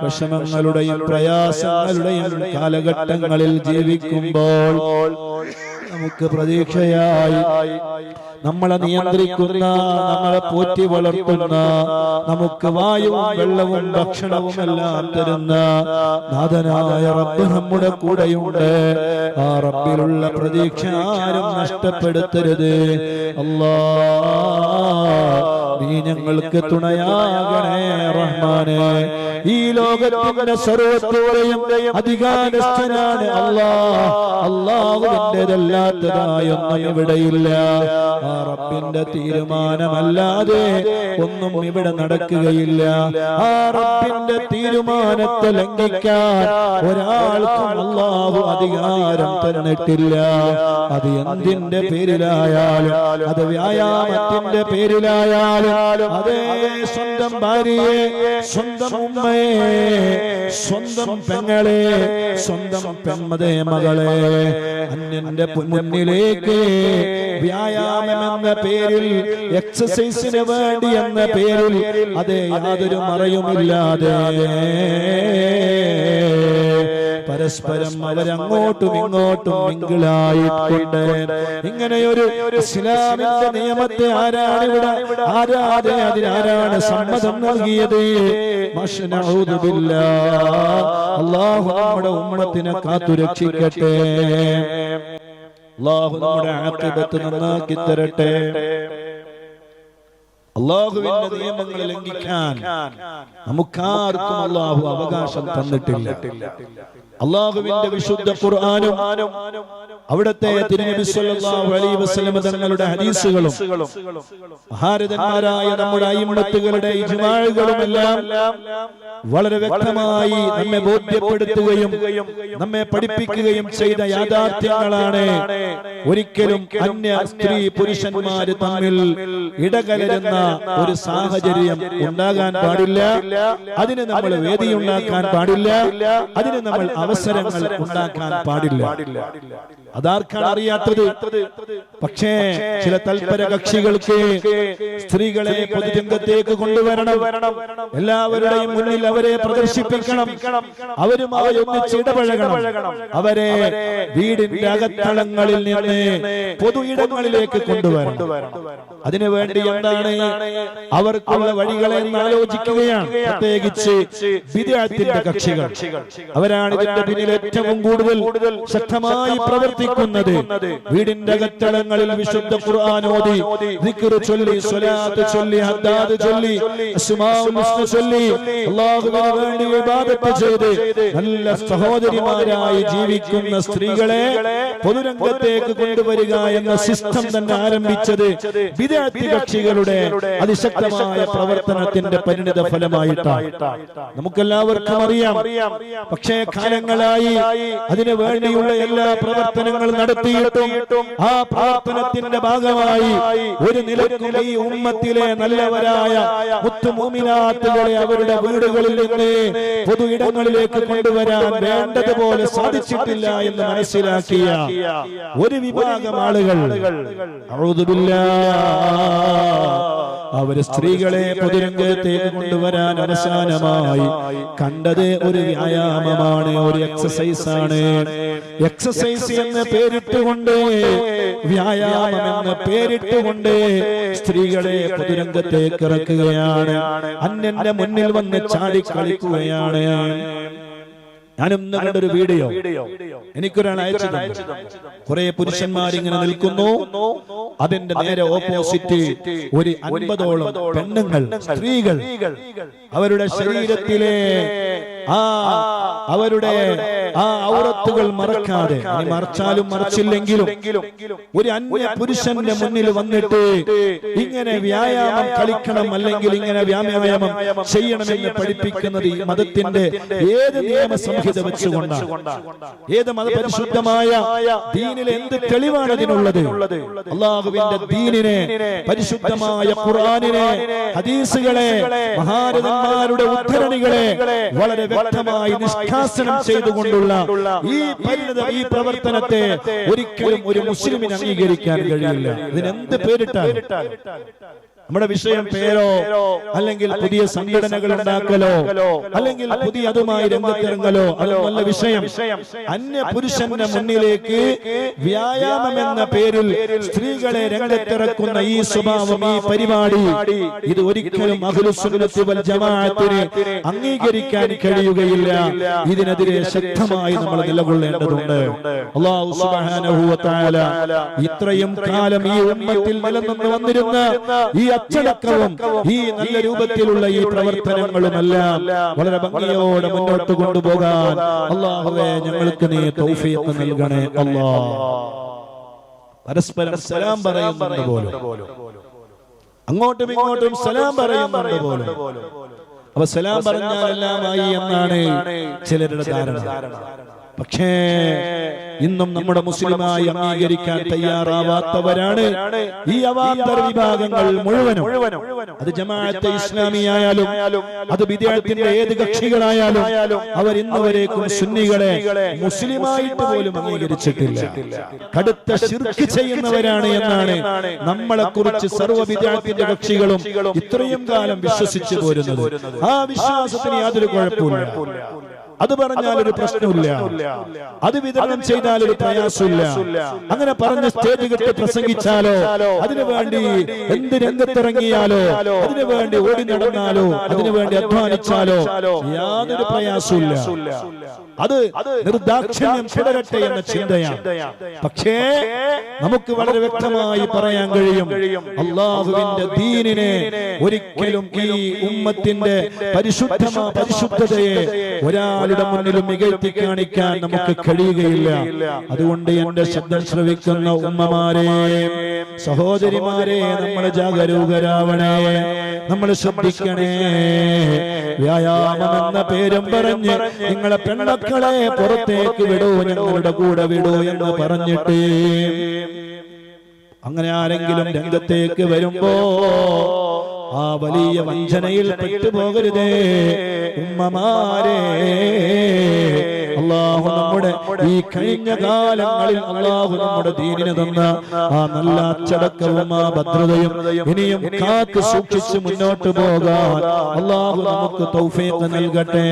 വിഷമങ്ങളുടെയും പ്രയാസങ്ങളുടെയും കാലഘട്ടങ്ങളിൽ ജീവിക്കുമ്പോൾ നമുക്ക് പ്രതീക്ഷയായി നമ്മളെ നിയന്ത്രിക്കുന്ന നമ്മളെ പോറ്റി വളർത്തുന്ന നമുക്ക് വായുവും വെള്ളവും ഭക്ഷണവും എല്ലാം തരുന്ന നാഥനായ റബ്ബ് നമ്മുടെ കൂടെയുണ്ട്. ആ റബ്ബിലുള്ള പ്രതീക്ഷ ആരും നഷ്ടപ്പെടുത്തരുത്. അല്ലാ നീ ഞങ്ങൾക്ക് തുണയാകണേ റഹ്മാനെ. ഈ ലോകത്തിന്റെ സർവത്തോടെയും അധികാരസ്ഥനാണ് അല്ലാ അള്ളാഹുവിന്റെതല്ലാത്തതായൊന്നും ഇവിടെയില്ല. ആ റബ്ബിന്റെ തീരുമാനമല്ലാതെ ഒന്നും ഇവിടെ നടക്കുകയില്ല. ആ റബ്ബിന്റെ തീരുമാനത്തെ ലംഘിക്കാൻ ഒരാൾക്കും അള്ളാഹു അധികാരം തന്നിട്ടില്ല. അത് എന്തിന്റെ പേരിലായാലും അത് വ്യായാമത്തിന്റെ പേരിലായാലും അതേ സ്വന്തം ഭാര്യയെ സ്വന്തം ഉമ്മയെ സ്വന്തം പെങ്ങളെ സ്വന്തം പെൺമതേ മകളെ അന്യന്റെ മുന്നിലേക്ക് വ്യായാമം എന്ന പേരിൽ എക്സസൈസിന് വേണ്ടി എന്ന പേരിൽ അതെ യാതൊരു മറയുമില്ലാതെ പരസ്പരം അവരങ്ങോട്ടും ഇങ്ങോട്ടും മിങ്കിളായിട്ടുണ്ട് ഇങ്ങനെയൊരു ഇസ്ലാമിന്റെ നിയമത്തെ ആരാണ് ഇവിടെ? ആരാധന അതിനാരാണ് സമ്മതം നൽകിയത്. അള്ളാഹു നമ്മുടെ ഉമ്മണത്തിനെ കാത്തുരക്ഷിക്കട്ടെ. അള്ളാഹു നമ്മുടെ ആക്രിപത്ത് നന്നാക്കി തരട്ടെ. അള്ളാഹുവിന്റെ നിയമങ്ങൾ ലംഘിക്കാൻ നമുക്കാർക്കും അള്ളാഹു അവകാശം തന്നിട്ടില്ല. അള്ളാഹുവിന്റെ വിശുദ്ധ ഖുർആാനും അവിടത്തെ തിരുനബി സല്ലല്ലാഹു അലൈഹി വസല്ലം തങ്ങളുടെ ഹദീസുകളും മഹാരഥന്മാരായ നമ്മുടെ അയിമത്തുകളുടെ ഇജ്മാഴുകളും എല്ലാം വളരെ വ്യക്തമായി നമ്മെ ബോധ്യപ്പെടുത്തുകയും നമ്മെ പഠിപ്പിക്കുകയും ചെയ്ത യാഥാർത്ഥ്യങ്ങളാണ് ഒരിക്കലും അന്യ സ്ത്രീ പുരുഷന്മാര് തമ്മിൽ ഇടകലരുന്ന ഒരു സാഹചര്യം ഉണ്ടാകാൻ പാടില്ല. അതിന് നമ്മൾ വേദിയുണ്ടാക്കാൻ പാടില്ല. അതിന് നമ്മൾ അവസരങ്ങൾ ഉണ്ടാക്കാൻ പാടില്ല. അതാർക്കാണ് അറിയാത്തത്? പക്ഷേ ചില തൽപര കക്ഷികൾക്ക് സ്ത്രീകളെ പൊതുരംഗത്തേക്ക് കൊണ്ടുവരണം. എല്ലാവരുടെയും മുന്നിൽ അവരെ പ്രദർശിപ്പിക്കണം. അവരുമായി ഒന്നിച്ച് ഇടപഴകണം. അവരെ വീടിന്റെ അകത്തളങ്ങളിൽ നിന്ന് പൊതു ഇടങ്ങളിലേക്ക് കൊണ്ടുവരണം. അതിനുവേണ്ടി എന്താണ് അവർക്കുള്ള വഴികളെ ആലോചിക്കുകയാണ്. പ്രത്യേകിച്ച് വിദ്യാർത്ഥിന്റെ കക്ഷികൾ. അവരാണ് ഇതിന്റെ പിന്നിൽ ഏറ്റവും കൂടുതൽ ശക്തമായി പ്രവർത്തിക്കുന്നത്. വീടിന്റെ അകത്തളങ്ങളിൽ വിശുദ്ധ ഖുർആൻ ഓതി ദിക്ർ ചൊല്ലി സ്വലാത്ത് ചൊല്ലി ഹദ്ദാദ് ചൊല്ലി അസ്മാഉൽ ഹുസ്ന ചൊല്ലി അല്ലാഹുവിന് വേണ്ടി ഇബാദത്ത് ചെയ്തു നല്ല സഹോദരിമാരായി ജീവിക്കുന്ന സ്ത്രീകളെ പൊതുരംഗത്തേക്ക് കൊണ്ടുവരിക എന്ന സിസ്റ്റം തന്നെ ആരംഭിച്ചത് വിദ്യാർത്ഥി കക്ഷികളുടെ അതിശക്തമായ പ്രവർത്തനത്തിന്റെ പരിണിത ഫലമായിട്ടാണ്. നമുക്കെല്ലാവർക്കും അറിയാം. പക്ഷേ കാലങ്ങളായി അതിനു വേണ്ടിയുള്ള എല്ലാ പ്രവർത്തനങ്ങളും നടത്തിയിട്ടും ആ പ്രവർത്തനത്തിന്റെ ഭാഗമായി ഒരു നിലക്കും ഈ ഉമ്മത്തിലെ നല്ലവരായ മുത്തുമൂമിനാത്തുകളെ അവരുടെ വീടുകളിൽ നിന്ന് പൊതു ഇടങ്ങളിലേക്ക് കൊണ്ടുവരാൻ വേണ്ടതുപോലെ സാധിച്ചിട്ടില്ല എന്ന് മനസ്സിലാക്കിയ ഒരു വിഭാഗം ആളുകൾ ഔദുബില്ലാ. അവർ സ്ത്രീകളെ പൊതുരംഗത്തേക്ക് കൊണ്ടുവരാൻ അവസാനമായി കണ്ടത് ഒരു വ്യായാമമാണ് ഒരു എക്സസൈസ് ആണ്. എക്സസൈസ് എന്ന് പേരിട്ടുകൊണ്ട് വ്യായാമം എന്ന് പേരിട്ടുകൊണ്ട് സ്ത്രീകളെ പൊതുരംഗത്തേക്ക് ഇറക്കുകയാണ്. അന്യന്റെ മുന്നിൽ വന്ന് ചാടിക്കളിക്കുകയാണ്. ഞാനൊന്ന് കണ്ടൊരു വീഡിയോ. എനിക്കൊരാൾ അയച്ചു കുറെ പുരുഷന്മാർ ഇങ്ങനെ നിൽക്കുന്നു. അതിന്റെ നേരെ ഓപ്പോസിറ്റ് ഒരു അൻപതോളം പെണ്ണുങ്ങൾ സ്ത്രീകൾ അവരുടെ ശരീരത്തിലെ ആ അവരുടെ ആ ഔറത്തുകൾ മറക്കാതെ. മറച്ചാലും മറച്ചില്ലെങ്കിലും ഒരു അന്യ പുരുഷന്റെ മുന്നിൽ വന്നിട്ട് ഇങ്ങനെ വ്യായാമം കളിക്കണം അല്ലെങ്കിൽ ഇങ്ങനെ വ്യായാമം ചെയ്യണമെന്ന് പഠിപ്പിക്കുന്നത് ഈ മതത്തിന്റെ ഏത് നിയമ സംഹിത വെച്ചുകൊണ്ടാണ്. ഏത് മതപരിശുദ്ധമായ ദീനിൽ എന്ത് തെളിവാണ് അതിനുള്ളത്? അള്ളാഹുവിന്റെ ദീനിനെ പരിശുദ്ധമായ ഖുർആനിനെ ഹദീസുകളെ മഹാരഥന്മാരുടെ ഉദ്ധരണികളെ വളരെ വ്യക്തമായി നിഷ്കാസനം ചെയ്തുകൊണ്ടുള്ള ഈ പരിണിത ഈ പ്രവർത്തനത്തെ ഒരിക്കലും ഒരു മുസ്ലിമിന് അംഗീകരിക്കാൻ കഴിയില്ല. ഇതിനെന്ത് പേരിട്ടാൽ നമ്മുടെ വിഷയം പേരോ അല്ലെങ്കിൽ പുതിയ സംഘടനകൾ ഉണ്ടാക്കലോ അല്ലെങ്കിൽ പുതിയ അതുമായി രംഗത്തിറങ്ങലോ? നല്ല വിഷയം. അന്യ പുരുഷന്റെ മുന്നിലേക്ക് വ്യായാമം എന്ന പേരിൽ സ്ത്രീകളെ രംഗത്തിറക്കുന്ന ഈ സ്വഭാവം ഈ പരിപാടി ഇത് ഒരിക്കലും വൽ ജമാഅത്തിന് അംഗീകരിക്കാൻ കഴിയുകയില്ല. ഇതിനെതിരെ ശക്തമായി നമ്മൾ നിലകൊള്ളേണ്ടതുണ്ട്. സുബ്ഹാനഹു വ തആല ഇത്രയും കാലം ഈ ഉമ്മത്തിൽ നിലനിന്ന് വന്നിരുന്ന ഈ അച്ചടക്കവും ഈ നല്ല രൂപത്തിലുള്ള ഈ പ്രവർത്തനങ്ങളുമെല്ലാം വളരെ ഭംഗിയോടെ മുന്നോട്ട് കൊണ്ടുപോകാൻ അള്ളാഹുവെ ഞങ്ങൾക്ക് നീ തൗഫീഖ് നൽകണേ അല്ലാ പരസ്പരം സലാം പറയുന്നുണ്ട് പോലും. അങ്ങോട്ടും ഇങ്ങോട്ടും സലാം പറയുന്നുണ്ട് പോലും. അപ്പൊ സലാം പറഞ്ഞാലെല്ലാമായി എന്നാണ് ചിലരുടെ ധാരണ. പക്ഷേ ഇന്നും നമ്മുടെ മുസ്ലിമായി അംഗീകരിക്കാൻ തയ്യാറാവാത്തവരാണ്. ഈ അവാന്തര വിഭാഗങ്ങൾ മുഴുവനും. അത് ജമാഅത്തെ ഇസ്ലാമിയായാലും അത് വിദ്യാർത്ഥിന്റെ ഏത് കക്ഷികളായാലും അവർ ഇന്നുവരേക്കും സുന്നികളെ മുസ്ലിമായിട്ട് പോലും അംഗീകരിച്ചിട്ടില്ല. കടുത്ത ശിർക്ക് ചെയ്യുന്നവരാണ് എന്നാണ് നമ്മളെ കുറിച്ച് സർവ വിദ്യാർത്ഥിന്റെ കക്ഷികളും ഇത്രയും കാലം വിശ്വസിച്ചു പോരുന്നത്. ആ വിശ്വാസത്തിന് യാതൊരു കുഴപ്പമില്ല അത് പറഞ്ഞാൽ ഒരു പ്രശ്നമില്ല. അത് വിതരണം ചെയ്താൽ ഒരു പ്രയാസമില്ല. അങ്ങനെ പറഞ്ഞ സ്റ്റേജ് കെട്ടി പ്രസംഗിച്ചാലോ? അതിനു വേണ്ടി എന്ത് രംഗത്തിറങ്ങിയാലോ? അതിനു വേണ്ടി ഓടി നടന്നാലോ? അതിനു വേണ്ടി അധ്വാനിച്ചാലോ? യാതൊരു പ്രയാസമില്ല അത് നിർദാക്ഷിണ്യം തുടരട്ടെ എന്ന ചിന്തയാണ്. പക്ഷേ നമുക്ക് വളരെ വ്യക്തമായി പറയാൻ കഴിയും. അള്ളാഹുവിന്റെ ദീനിനെ ഒരിക്കലും ഈ ഉമ്മത്തിന്റെ പരിശുദ്ധമാ പരിശുദ്ധതയെ ഒരാളുടെ മുന്നിലും മികഴ്ത്തി കാണിക്കാൻ നമുക്ക് കഴിയുകയില്ല. അതുകൊണ്ട് എന്റെ ശബ്ദം ശ്രവിക്കുന്ന ഉമ്മമാരെ സഹോദരിമാരെ നമ്മൾ ജാഗരൂകരാവണേ. നമ്മൾ ശ്രദ്ധിക്കണേ. വ്യായാമം എന്ന പേരും പറഞ്ഞ് നിങ്ങളെ പെൺമക്കളെ പുറത്തേക്ക് വിടൂ ഞങ്ങളുടെ കൂടെ വിടൂ എന്ന് പറഞ്ഞിട്ട് അങ്ങനെ ആരെങ്കിലും രംഗത്തേക്ക് വരുമ്പോ ആ വലിയ വഞ്ചനയിൽ പെട്ടുപോകരുതേ. ഉമ്മമാരെ. അള്ളാഹു നമ്മുടെ ഈ കഴിഞ്ഞ കാലങ്ങളിൽ അള്ളാഹു നമ്മുടെ ദീനിന് തന്ന ആ നല്ല അച്ചടക്കവും ആ ഭദ്രതയും ഇനിയും കാത്തു സൂക്ഷിച്ച് മുന്നോട്ട് പോകാൻ അള്ളാഹു നമുക്ക് തൗഫീഖ് നൽകട്ടെ.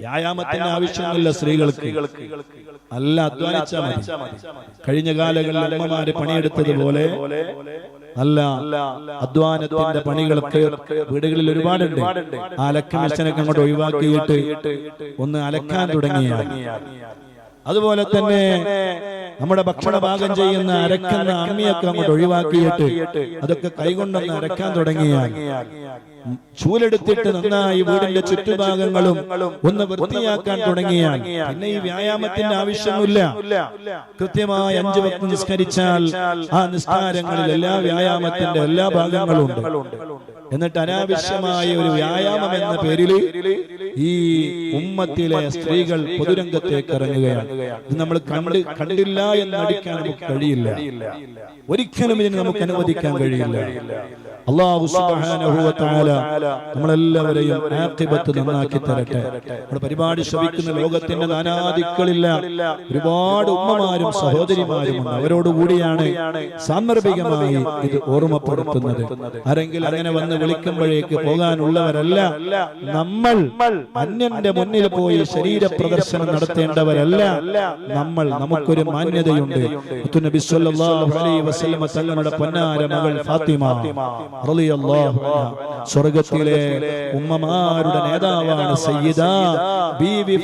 വ്യായാമത്തിന് ആവശ്യമില്ല സ്ത്രീകൾക്ക് നല്ല അധ്വാനിച്ചാൽ മതി. കഴിഞ്ഞ കാലങ്ങളിൽ അമ്മമാര് പണിയെടുത്തതുപോലെ നല്ല അധ്വാനത്തിന്റെ പണികളൊക്കെ വീടുകളിൽ ഒരുപാടുണ്ട് ആ അലക്ക മിഷനൊക്കെ അങ്ങോട്ട് ഒഴിവാക്കിയിട്ട് ഒന്ന് അലക്കാൻ തുടങ്ങിയ അതുപോലെ തന്നെ നമ്മുടെ ഭക്ഷണ പാകം ചെയ്യുന്ന അരക്കുന്ന അമ്മിയൊക്കെ അങ്ങോട്ട് ഒഴിവാക്കിയിട്ട് അതൊക്കെ കൈകൊണ്ടൊന്ന് അരക്കാൻ തുടങ്ങിയാൽ ചൂലെടുത്തിട്ട് നന്നായി വീടിന്റെ ചുറ്റുഭാഗങ്ങളും ഒന്ന് വൃത്തിയാക്കാൻ തുടങ്ങിയാൽ പിന്നെ ഈ വ്യായാമത്തിന്റെ ആവശ്യമില്ല. കൃത്യമായി അഞ്ചു വക്ത് നിസ്കരിച്ചാൽ ആ നിസ്കാരങ്ങളിൽ എല്ലാ വ്യായാമത്തിന്റെ എല്ലാ ഭാഗങ്ങളും ഉണ്ട് എന്നിട്ട് അനാവശ്യമായ ഒരു വ്യായാമം എന്ന പേരിൽ ഈ ഉമ്മത്തിലെ സ്ത്രീകൾ പൊതുരംഗത്തേക്ക് ഇറങ്ങുകയാണ്. ഇത് നമ്മൾ കണ്ട് കണ്ടില്ല എന്ന് നടിക്കാൻ നമുക്ക് കഴിയില്ല. ഒരിക്കലും ഇതിന് നമുക്ക് അനുവദിക്കാൻ കഴിയില്ല. അള്ളാഹു തആല നമ്മളെല്ലാവരെയും ആഖിബത്ത് നന്നാക്കി തരട്ടെ. നമ്മുടെ പരിപാടി ശ്രവിക്കുന്ന ലോകത്തിന്റെ നാനാദിക്കളില്ല. ഒരുപാട് ഉമ്മമാരും സഹോദരിമാരും ഉണ്ട്. അവരോട് കൂടിയാണ് സാന്ദർഭികമായി ഇത് ഓർമ്മപ്പെടുത്തുന്നത്. ആരെങ്കിലും അങ്ങനെ വന്ന് വിളിക്കുമ്പോഴേക്ക് പോകാനുള്ളവരല്ല. നമ്മൾ അന്യന്റെ മുന്നിൽ പോയി ശരീര പ്രദർശനം നടത്തേണ്ടവരല്ല. നമ്മൾ നമുക്കൊരു മാന്യതയുണ്ട്. തങ്ങളുടെ പൊന്നാര മകൾ ഫാത്തിമ. സ്വർഗത്തിലെ ഉമ്മമാരുടെ നേതാവാണ് സയ്യിദ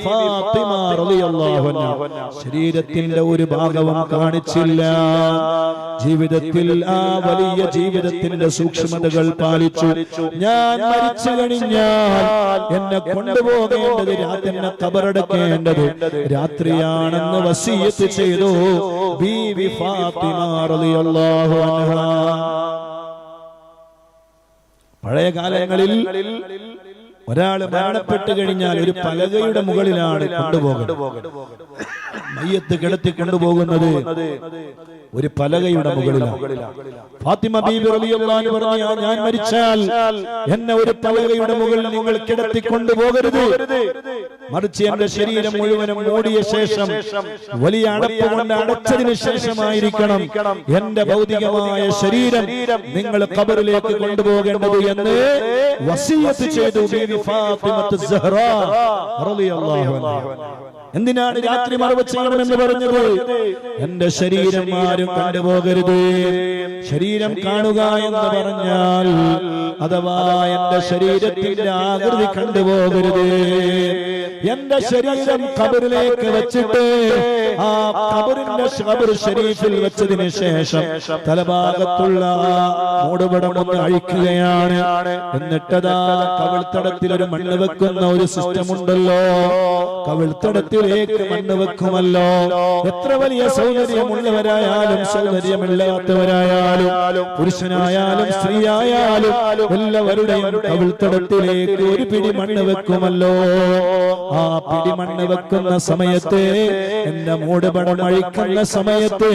ഫാത്തിമ റളിയല്ലാഹു അൻഹ. ശരീരത്തിന്റെ ഒരു ഭാഗവും കാണിച്ചില്ല. ജീവിതത്തിൽ ആ വലിയ ജീവിതത്തിന്റെ സൂക്ഷ്മതകൾ പാലിച്ചു. ഞാൻ മരിച്ചു കഴിഞ്ഞാൽ എന്നെ കൊണ്ടുപോകേണ്ടത് എന്നെ കബറടക്കേണ്ടത്. രാത്രിയാണെന്ന് വസീയത്ത് ചെയ്തു. ബീവി ഫാത്തിമ റളിയല്ലാഹു അൻഹ. പഴയ കാലങ്ങളിൽ ഒരാൾ മരണപ്പെട്ടു കഴിഞ്ഞാൽ ഒരു പലകയുടെ മുകളിലാണ് കൊണ്ടുപോകുന്നത് മയ്യത്ത് കിടത്തി കൊണ്ടുപോകുന്നത് ഒരു പലകയുടെ മുകളിലാണ് ഫാത്തിമ ബീബി റളിയല്ലാഹു പറഞ്ഞു ഞാൻ മരിച്ചാൽ എന്നെ ഒരു പലകയുടെ മുകളിൽ നിങ്ങൾ കിടത്തി കൊണ്ടുപോകരുത്. മറിച്ച് എന്റെ ശരീരം മുഴുവനും മൂടിയ ശേഷം വലിയ അടപ്പ് കൊണ്ട് അടച്ചതിന് ശേഷമായിരിക്കണം എന്റെ ഭൗതികമായ ശരീരം നിങ്ങൾ കബറിലേക്ക് കൊണ്ടുപോകേണ്ടത് എന്ന് വസീയത്ത് ചെയ്തു ബീബി ഫാത്തിമത്ത് സഹ്റ റളിയല്ലാഹു അൻഹ. എന്തിനാണ് രാത്രി മറവ് ചെയ്യണമെന്ന് പറഞ്ഞത്? എന്റെ ശരീരം ആരും കണ്ടുപോകരുത്. ശരീരം കാണുക എന്ന് പറഞ്ഞാൽ അഥവാ എന്റെ ശരീരത്തിന്റെ ആകൃതി കണ്ടുപോകരുത്. എന്റെ ശരീരം കബറിലേക്ക് വെച്ചിട്ട് ആ കബറിന്റെ കബർ ഷരീഫിൽ വെച്ചതിന് ശേഷം തലഭാഗത്തുള്ള മൂടുപടം ഒന്ന് അഴിക്കുകയാണ്. എന്നിട്ടതാ കവിൾത്തടത്തിൽ ഒരു മണ്ണ് വെക്കുന്ന ഒരു സിസ്റ്റം ഉണ്ടല്ലോ കവിൾത്തടത്തിലേക്ക് മണ്ണ് വെക്കുമല്ലോ. എത്ര വലിയ സൗന്ദര്യമുള്ളവരായാലും സൗന്ദര്യമില്ലാത്തവരായാലും പുരുഷനായാലും സ്ത്രീയായാലും എല്ലാവരുടെയും കവിൾത്തടത്തിലേക്ക് ഒരു പിടി മണ്ണ് വെക്കുമല്ലോ. ആ പിടിമണ്ണ് വെക്കുന്ന സമയത്ത് എന്റെ മൂടുപടം അഴിക്കുന്ന സമയത്ത്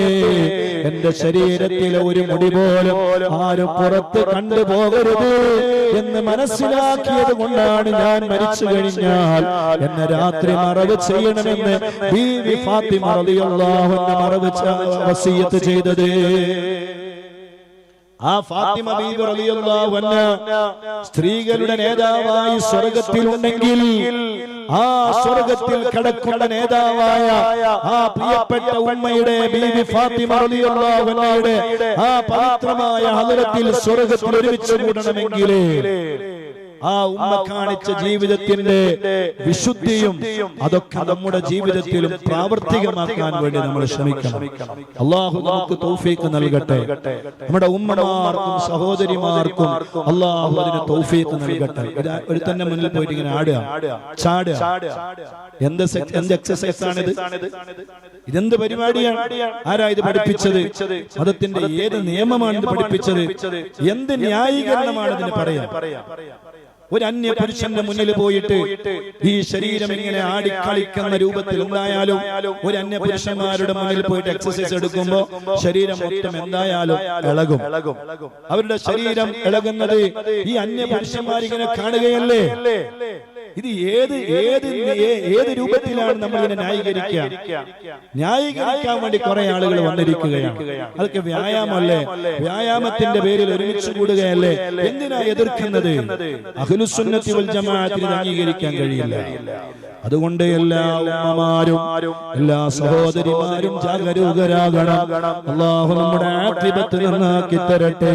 എന്റെ ശരീരത്തിലെ ഒരു മുടി പോലും ആരും പുറത്ത് കണ്ടുപോകരുത് എന്ന് മനസ്സിലാക്കിയത് കൊണ്ടാണ് ഞാൻ മരിച്ചു കഴിഞ്ഞാൽ. എന്നെ രാത്രി മറവ് ചെയ്യണമെന്ന് ബീവി ഫാത്തിമ റളിയല്ലാഹു അൻഹ മറവ് വസിയത്ത് ചെയ്തത്. ആ ഫാത്തിമ ബീബി റളിയല്ലാഹു അൻഹ സ്ത്രീകളുടെ നേതാവായി സ്വർഗത്തിലുണ്ടെങ്കിൽ ആ സ്വർഗത്തിൽ കിടക്കുന്ന നേതാവായ ആ പ്രിയപ്പെട്ട ഉമ്മയുടെ ബീവി ഫാത്തിമ റളിയല്ലാഹു അൻഹയുടെ ആ പവിത്രമായ ഹദറത്തിൽ സ്വർഗത്തിൽ ഒരുമിച്ച് കൂടണമെങ്കിൽ ആ ഉമ്മ കാണിച്ച ജീവിതത്തിന്റെ വിശുദ്ധിയും അതൊക്കെ നമ്മുടെ ജീവിതത്തിലും പ്രാവർത്തികമാക്കാൻ വേണ്ടി നമ്മൾ ശ്രമിക്കണം. അള്ളാഹു നമുക്ക് തൗഫീക്ക് നൽകട്ടെ. നമ്മുടെ ഉമ്മമാർക്കും സഹോദരിമാർക്കും അള്ളാഹു അതിന് തൗഫീക്ക് നൽകട്ടെ. ഒരു തന്നെ മുന്നിൽ പോയിട്ട് ഇങ്ങനെ ആടുക. ചാടുക. എന്ത് എന്ത് എക്സസൈസ് ആണിത്? ഇതെന്ത് പരിപാടിയാണ്? ആരാ ഇത് പഠിപ്പിച്ചത്? മതത്തിന്റെ ഏത് നിയമമാണ് ഇത് പഠിപ്പിച്ചത്? എന്ത് ന്യായീകരണമാണ് ഇതിന് പറയാം? ഒരു അന്യ പുരുഷന്റെ മുന്നിൽ പോയിട്ട് ഈ ശരീരം ഇങ്ങനെ ആടിക്കളിക്കുന്ന രൂപത്തിൽ എന്തായാലും ഒരു അന്യ പുരുഷന്മാരുടെ മുന്നിൽ പോയിട്ട് എക്സസൈസ് എടുക്കുമ്പോ ശരീരം മൊത്തം എന്തായാലും ഇളകും. അവരുടെ ശരീരം ഇളകുന്നത് ഈ അന്യ പുരുഷന്മാരിങ്ങനെ കാണുകയല്ലേ? ഇത് ഏത് ഏത് ഏത് രൂപത്തിലാണ് നമ്മൾ ഇതിനെ ന്യായീകരിക്കുക? ന്യായീകരിക്കാൻ വേണ്ടി കുറെ ആളുകൾ വന്നിരിക്കുകയാണ്. അതൊക്കെ വ്യായാമല്ലേ വ്യായാമത്തിന്റെ പേരിൽ ഒരുമിച്ച് കൂടുകയല്ലേ? എന്തിനാ എതിർക്കുന്നത്? അഖിലുസുന്നത്തി വൽ ജമാഅത്തിന് അംഗീകരിക്കാൻ കഴിയില്ല. അതുകൊണ്ട് എല്ലാ ഉമ്മമാരും എല്ലാ സഹോദരിമാരും ജാഗരൂകരാകണം. അള്ളാഹു നമ്മുടെ ആക്രിപത്ത് നന്നാക്കി തരട്ടെ.